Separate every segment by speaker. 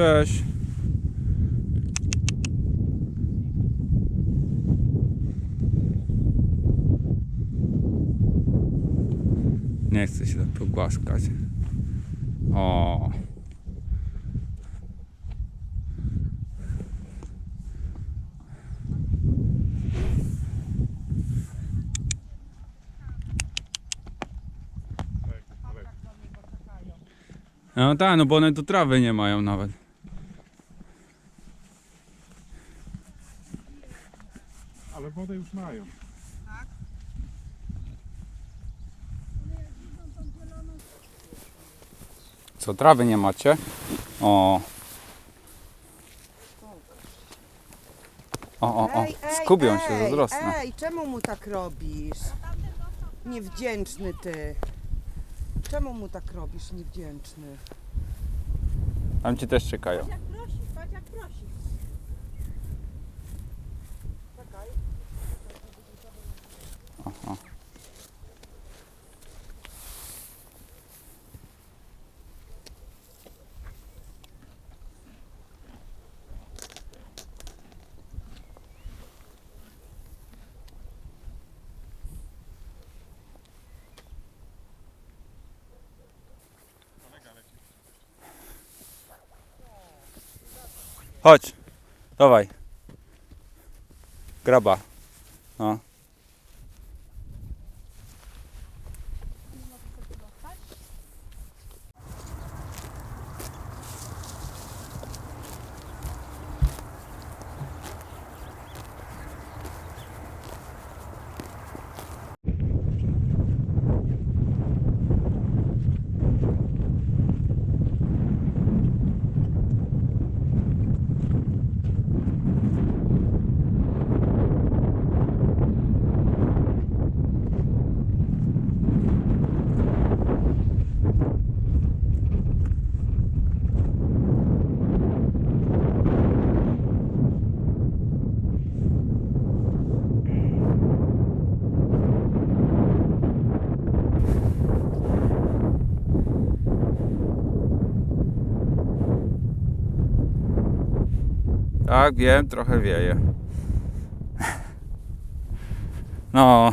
Speaker 1: Cześć. Nie chcę się tak pogłaskać. O. No tak, no bo one tu trawy nie mają nawet.
Speaker 2: Ale wodę już mają.
Speaker 1: Co, trawy nie macie? O. O, o, o.
Speaker 3: Ej, ej,
Speaker 1: Skubią się,
Speaker 3: ej,
Speaker 1: zazdrosne.
Speaker 3: Ej, czemu mu tak robisz? Niewdzięczny ty. Czemu mu tak robisz, niewdzięczny?
Speaker 1: Tam ci też czekają.
Speaker 4: Jak prosi, patrz jak prosi.
Speaker 1: Chodź, dawaj. Graba. No. Tak, wiem, trochę wieje. No,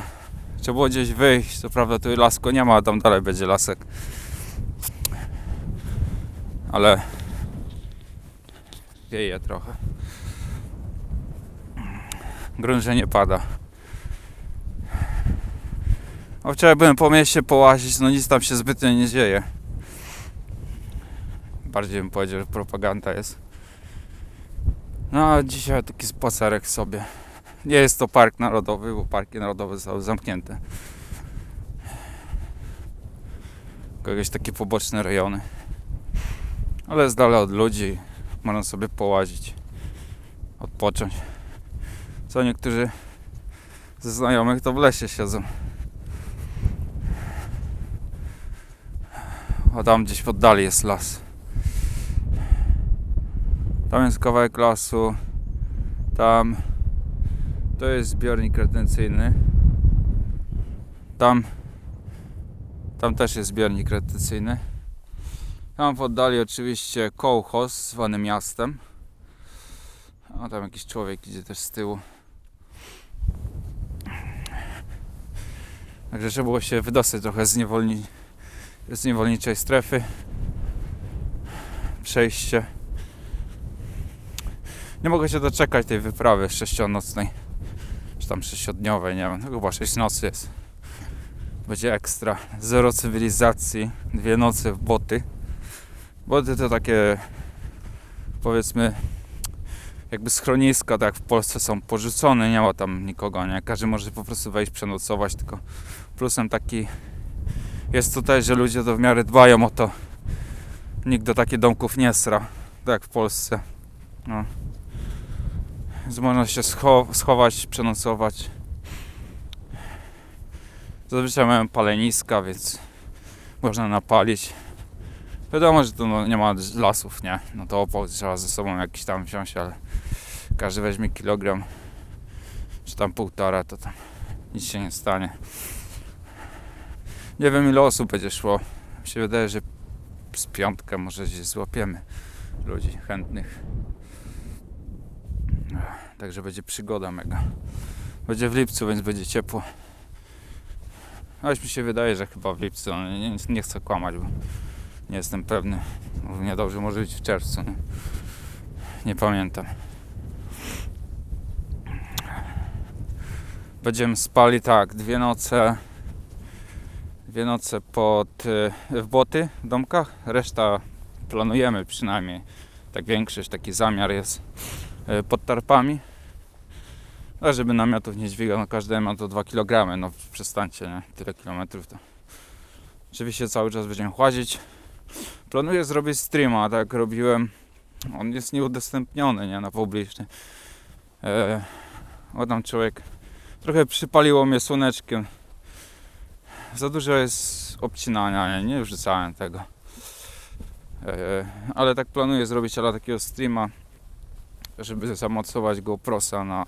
Speaker 1: trzeba było gdzieś wyjść. Co prawda tu lasko nie ma, a tam dalej będzie lasek. Ale wieje trochę. Grunt, że nie pada. A wczoraj byłem po mieście połazić, no nic tam się zbytnio nie dzieje. Bardziej bym powiedział, że propaganda jest. No a dzisiaj taki spacerek sobie. Nie jest to park narodowy, bo parki narodowe zostały zamknięte. Jakieś takie poboczne rejony. Ale jest dalej od ludzi. Można sobie połazić. Odpocząć. Co niektórzy ze znajomych to w lesie siedzą. A tam gdzieś w oddali jest las. Tam jest kawałek lasu. Tam to jest zbiornik retencyjny. Tam tam też jest zbiornik retencyjny. Tam w oddali oczywiście kołchoz zwany miastem. A tam jakiś człowiek idzie też z tyłu. Także trzeba było się wydostać trochę z, niewolni, z niewolniczej strefy. Przejście. Nie mogę się doczekać tej wyprawy sześcionocnej. Czy tam sześciodniowej, nie wiem. No chyba sześć nocy jest. Będzie ekstra. Zero cywilizacji. Dwie noce w boty. Boty to takie powiedzmy jakby schroniska, tak jak w Polsce są porzucone, nie ma tam nikogo, nie? Każdy może po prostu wejść, przenocować, tylko plusem taki jest tutaj, że ludzie to w miarę dbają o to. Nikt do takich domków nie sra, tak jak w Polsce. No. Można się scho- schować, przenocować. Zazwyczaj mają paleniska, więc można napalić. Wiadomo, że tu no, nie ma lasów, nie? No to opał trzeba ze sobą jakiś tam wziąć, ale każdy weźmie kilogram, czy tam półtora, to tam nic się nie stanie. Nie wiem ile osób będzie szło. Mi się wydaje, że z piątkę może gdzieś złapiemy. ludzi chętnych. Także będzie przygoda mega. Będzie w lipcu, więc będzie ciepło. Aż mi się wydaje, że chyba w lipcu, nie, nie chcę kłamać, bo nie jestem pewny. Równie dobrze może być w czerwcu. Nie, nie pamiętam. Będziemy spali tak, dwie noce. Dwie noce pod, y, w boty w domkach. Reszta planujemy przynajmniej. Tak większość, taki zamiar jest pod tarpami. A żeby namiotów nie dźwigał, no każdy ma to 2 kg, no przestańcie, nie? Tyle kilometrów to. Oczywiście cały czas będziemy łazić. Planuję zrobić streama, tak jak robiłem. On jest nieudostępniony, nie? Na publiczny. E, o tam człowiek trochę przypaliło mnie słoneczkiem. Za dużo jest obcinania, nie, nie wrzucałem tego. E, ale tak planuję zrobić ale takiego streama, żeby zamocować GoProsa na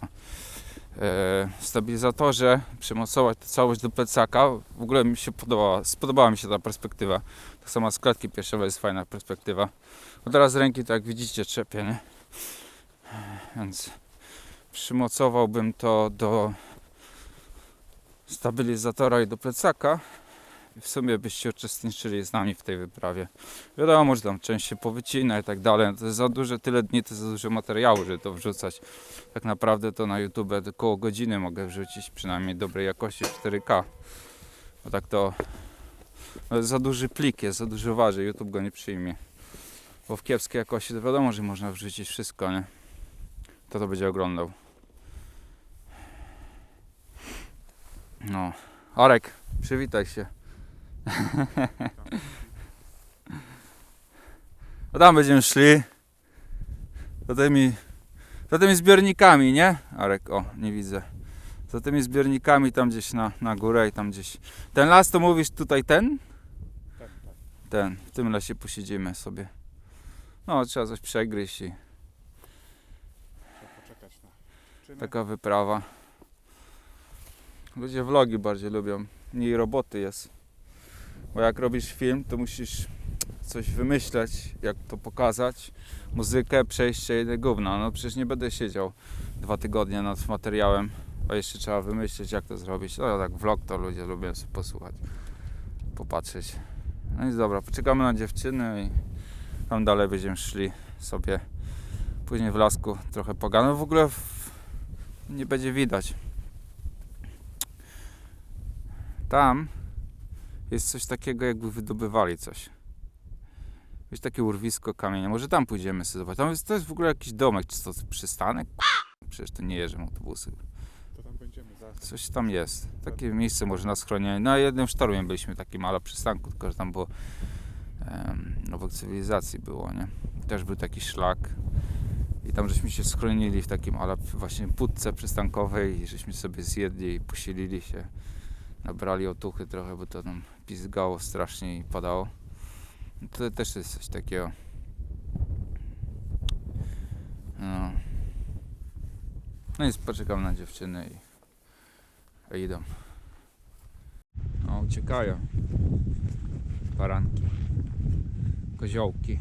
Speaker 1: e, stabilizatorze, przymocować całość do plecaka. W ogóle mi się podobała, spodobała mi się ta perspektywa. Tak samo z klatki piersiowej jest fajna perspektywa. Bo teraz ręki, tak jak widzicie, trzepię, nie? Więc przymocowałbym to do stabilizatora i do plecaka. W sumie byście uczestniczyli z nami w tej wyprawie. Wiadomo, że tam część się powycina i tak dalej. To jest za duże, tyle dni, to jest za dużo materiału, żeby to wrzucać. Tak naprawdę to na YouTube około godziny mogę wrzucić, przynajmniej dobrej jakości 4K. Bo tak to no za duży plik, jest za dużo waży, YouTube go nie przyjmie. Bo w kiepskiej jakości to wiadomo, że można wrzucić wszystko, nie? Kto to będzie oglądał? No. Arek, przywitaj się. A tam będziemy szli. Za tymi, za tymi zbiornikami, nie? Arek, o, nie widzę. Za tymi zbiornikami tam gdzieś na, na górę i tam gdzieś. Ten las to mówisz tutaj ten?
Speaker 2: Tak, tak.
Speaker 1: Ten, w tym lesie posiedzimy sobie. No, trzeba coś przegryźć i
Speaker 2: Trzeba poczekać na czynę.
Speaker 1: taka wyprawa. Ludzie vlogi bardziej lubią, mniej roboty jest. Bo jak robisz film, to musisz coś wymyśleć, jak to pokazać. Muzykę, przejście te gówna. No przecież nie będę siedział dwa tygodnie nad materiałem, a jeszcze trzeba wymyśleć, jak to zrobić. No tak, vlog to ludzie lubią sobie posłuchać, popatrzeć. No i dobra, poczekamy na dziewczyny i tam dalej będziemy szli sobie. Później w lasku trochę pogadamy. W ogóle w... nie będzie widać. Tam jest coś takiego, jakby wydobywali coś. Jest takie urwisko kamienia. Może tam pójdziemy sobie zobaczyć. Tam jest, to jest w ogóle jakiś domek, czy to przystanek? Przecież to nie jeżdżą autobusy.
Speaker 2: To tam będziemy za.
Speaker 1: Coś tam jest. Takie miejsce może na schronienie. Na jednym sztormie byliśmy takim ale przystanku, tylko że tam było obok cywilizacji było, nie? Też był taki szlak. I tam żeśmy się schronili w takim ale właśnie budce przystankowej i żeśmy sobie zjedli i posilili się. Nabrali otuchy trochę, bo to tam pizgało strasznie i padało. To też jest coś takiego. No. No i poczekam na dziewczyny i i idą. O, uciekają. Baranki. Koziołki.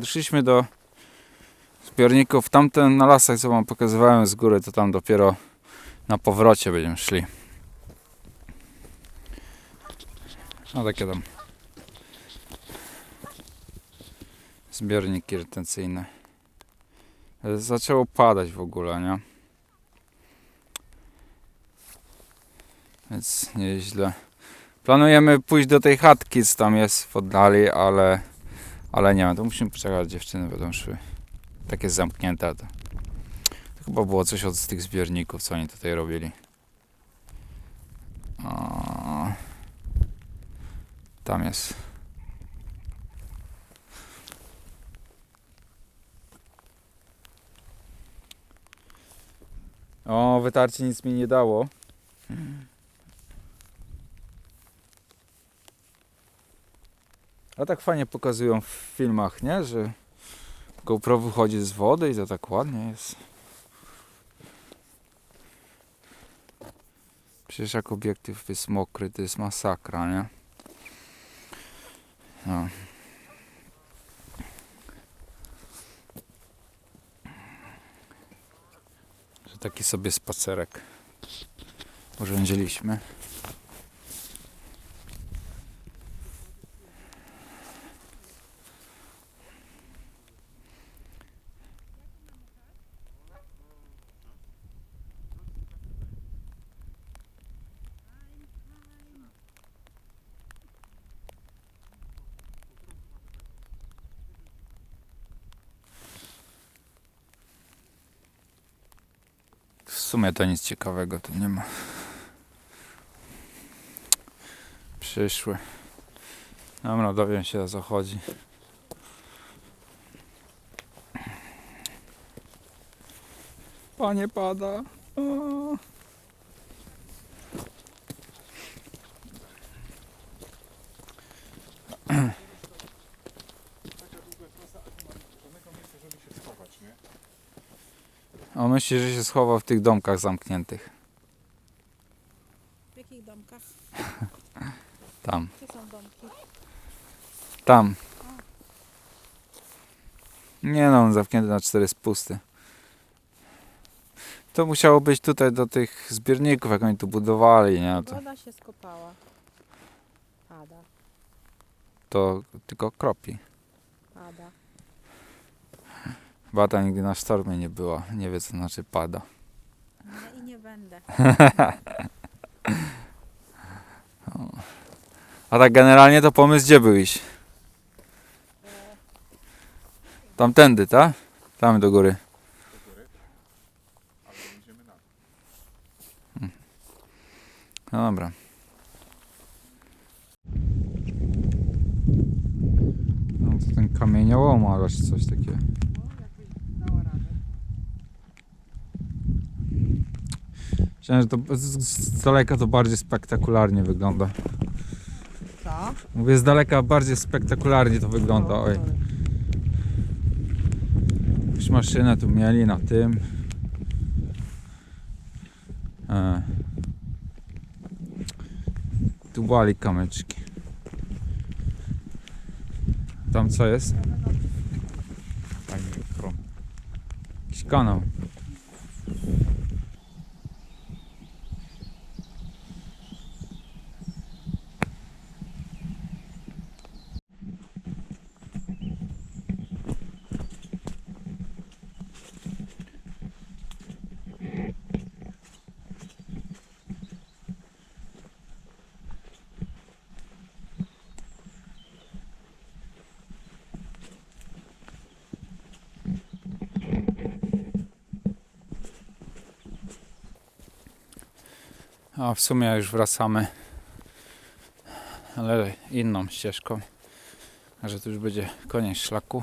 Speaker 1: Doszliśmy do zbiorników. Tamten na lasach, co wam pokazywałem z góry, to tam dopiero na powrocie będziemy szli. No takie tam zbiorniki retencyjne. Zaczęło padać w ogóle, nie? Więc nieźle. Planujemy pójść do tej chatki, co tam jest w oddali, ale, ale nie wiem, to musimy poczekać, dziewczyny będą szły. Takie zamknięte to. to chyba było coś od tych zbiorników, co oni tutaj robili. O, tam jest. O, wytarcie nic mi nie dało. A tak fajnie pokazują w filmach, nie? Że GoPro wychodzi z wody i to tak ładnie jest. Przecież jak obiektyw jest mokry, to jest masakra, nie? No. Że taki sobie spacerek urządziliśmy. Sumie to nic ciekawego tu nie ma. Przyszły. Dobra, dowiem się o co chodzi. Panie pada.
Speaker 2: Żadnego miejsca, żeby się schować, nie?
Speaker 1: A on myśli, że się schował w tych domkach zamkniętych.
Speaker 4: W jakich domkach?
Speaker 1: Tam.
Speaker 4: Gdzie są domki?
Speaker 1: Tam. Nie no, on zamknięty na cztery spusty. To musiało być tutaj do tych zbiorników, jak oni tu budowali, nie? To,
Speaker 4: Woda się skopała. Pada,
Speaker 1: to tylko kropi.
Speaker 4: pada.
Speaker 1: Bata nigdy na sztormie nie była. Nie wie co znaczy pada.
Speaker 4: Nie, I nie będę.
Speaker 1: A tak generalnie to pomysł gdzie był iść? Tamtędy, tak? Tam do góry.
Speaker 2: Do góry. Ale idziemy na
Speaker 1: No dobra. No to ten kamieniołom coś takiego. Myślałem, że to z, z daleka to bardziej spektakularnie wygląda.
Speaker 3: Co?
Speaker 1: Mówię, z daleka bardziej spektakularnie to wygląda. Oj, już maszynę tu mieli na tym. E. Tu bali kamyczki. Tam co jest? Fajny prom. Jakiś kanał. A w sumie już wracamy, ale inną ścieżką. A że tu już będzie koniec szlaku.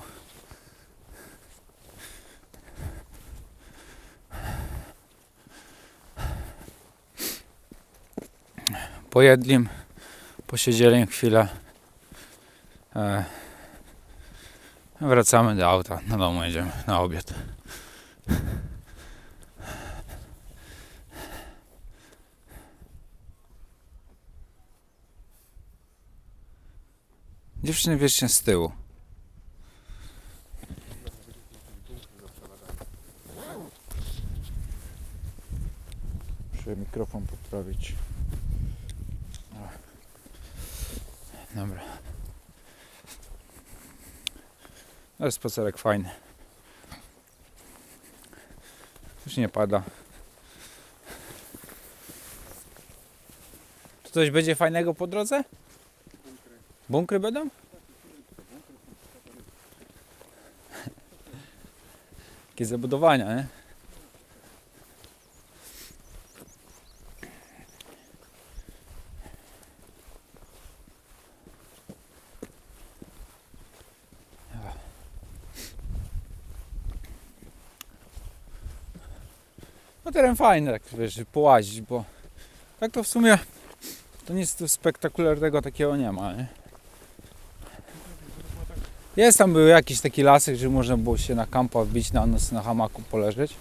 Speaker 1: Pojedlim, posiedzieli chwilę. E, wracamy do auta, na domu jedziemy na obiad. Dziewczyny wiecznie z tyłu. Muszę mikrofon poprawić. Dobra. Jest spacerek fajny. Już nie pada. Czy coś będzie fajnego po drodze? Bunkry będą? Jakie zabudowania, nie? No teren fajny, tak wiesz, połazić, bo tak to w sumie to nic tu spektakularnego takiego nie ma, nie? Jest tam był jakiś taki lasek, że można było się na kampa wbić na noc na hamaku poleżeć.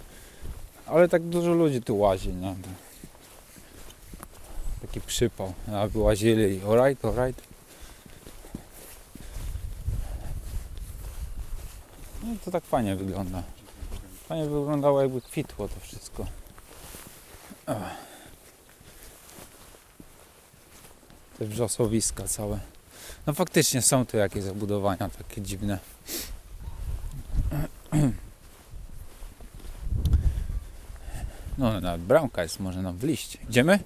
Speaker 1: Ale tak dużo ludzi tu łazi? To Taki przypał. A łazili i alright, alright. No to tak fajnie wygląda. Fajnie wyglądało jakby kwitło to wszystko. Te wrzosowiska całe. No faktycznie są tu jakieś zabudowania takie dziwne. No nawet bramka jest, może nam w liście. Idziemy?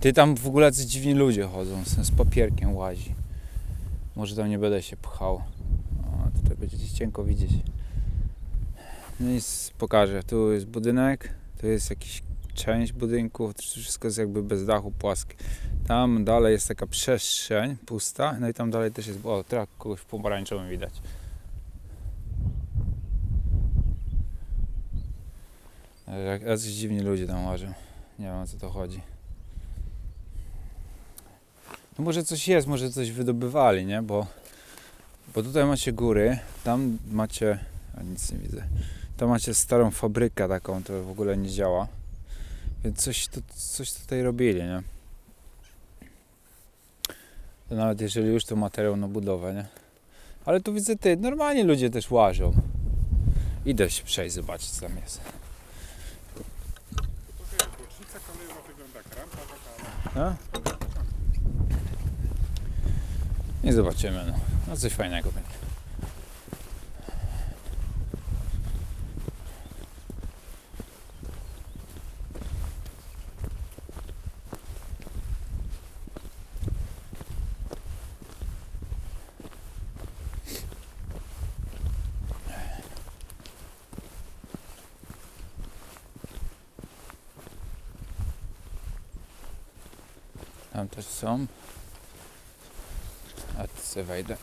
Speaker 1: Ty tam w ogóle jacyś dziwni ludzie chodzą, z, papierkiem łazi. Może tam nie będę się pchał. O, tutaj będziecie cienko widzieć. No s- pokażę. Tu jest budynek, tu jest jakiś część budynku, to wszystko jest jakby bez dachu, płaskie. Tam dalej jest taka przestrzeń pusta, no i tam dalej też jest, o, teraz kogoś pomarańczowym widać. Jacyś dziwni ludzie tam łażą. Nie wiem o co to chodzi. No może coś jest, może coś wydobywali, nie? Bo, bo tutaj macie góry, tam macie, a nic nie widzę. Tam macie starą fabrykę taką, to w ogóle nie działa. Więc coś, tu, coś tutaj robili, nie? Nawet jeżeli już to materiał na budowę, nie? Ale tu widzę ty, normalnie ludzie też łażą. Idę się przejść, zobaczyć co tam jest. A? I zobaczymy, no. no coś fajnego będzie. Tam też są. A tu sobie wejdę.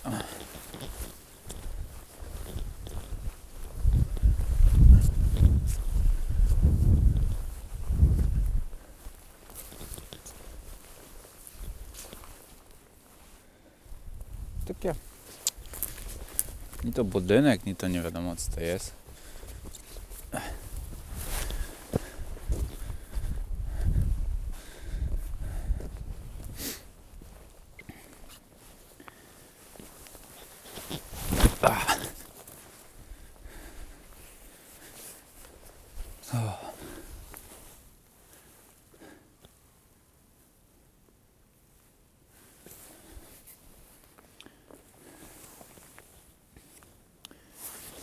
Speaker 1: Takie. Ni to budynek, ni to nie wiadomo co to jest.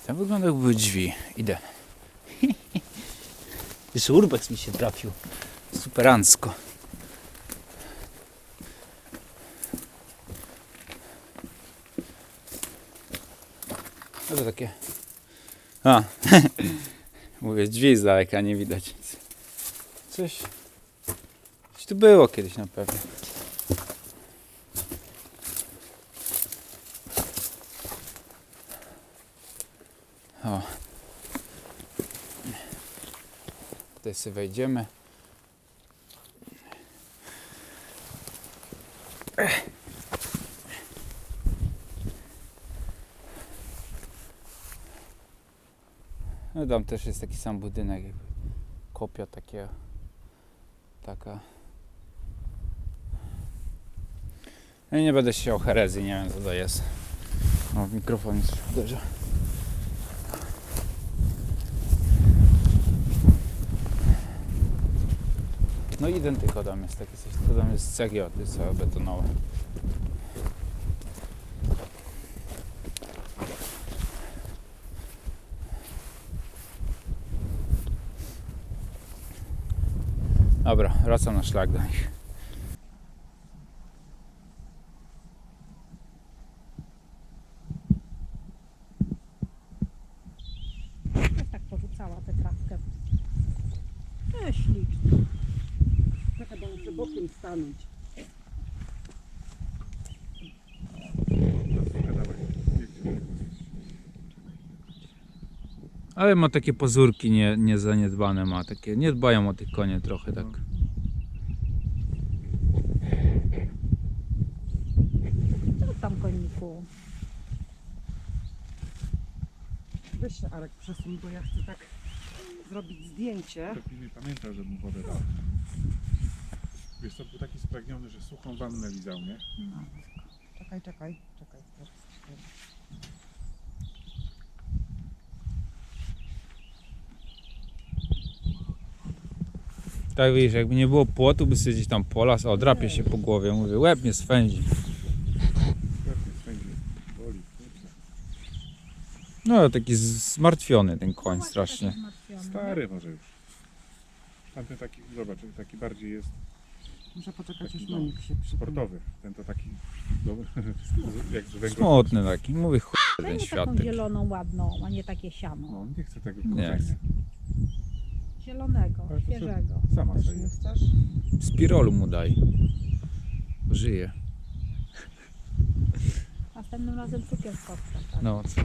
Speaker 1: Tam wygląda jakby były drzwi. Idę. Jeszcze urbex mi się trafił. Superancko. Takie... A. Mówię, drzwi z daleka nie widać. Coś... Coś tu było kiedyś na pewno. O. Tutaj sobie wejdziemy. Tam też jest taki sam budynek, jakby kopia takie, taka. No i nie będę się o herezji, nie wiem co to jest. O, mikrofon mi coś uderza. No identyko tam jest takie coś, tylko tam jest cegieł, to jest całe betonowe. Dobra, wracam na szlak do nich. Ale ma takie pazurki nie, nie zaniedbane, ma takie, nie dbają o tych konie trochę tak.
Speaker 4: Co tam koniku?
Speaker 3: Weź się Arek przesuń, bo ja chcę tak zrobić zdjęcie.
Speaker 2: Tak później że mu wodę dał. Wiesz był taki spragniony, że suchą wannę lizał, nie?
Speaker 3: No. Czekaj, czekaj, czekaj.
Speaker 1: Tak widzisz, jakby nie było płotu, by sobie gdzieś tam polas, o drapie się po głowie, mówię, łeb mnie swędzi. No taki zmartwiony ten koń strasznie.
Speaker 4: zmartwiony.
Speaker 2: Stary może już. Tamten taki, zobacz, taki bardziej jest
Speaker 3: Muszę poczekać, aż
Speaker 2: no,
Speaker 3: Monik się przypomni.
Speaker 2: sportowy. Ten to taki, dobry, jak z węgla.
Speaker 1: Smutny taki, mówię chuj ten świat
Speaker 4: taką zieloną, ładną, a nie takie siano.
Speaker 2: No, nie chce tego
Speaker 1: Nie
Speaker 2: korzenia.
Speaker 4: Zielonego,
Speaker 2: Ale to co-
Speaker 4: świeżego.
Speaker 2: Sama
Speaker 3: Też
Speaker 2: sobie
Speaker 3: nie
Speaker 2: jest.
Speaker 3: chcesz?
Speaker 1: Spirolu mu daj. Żyje.
Speaker 4: Następnym razem cukier w kostce. Tak?
Speaker 1: No, co?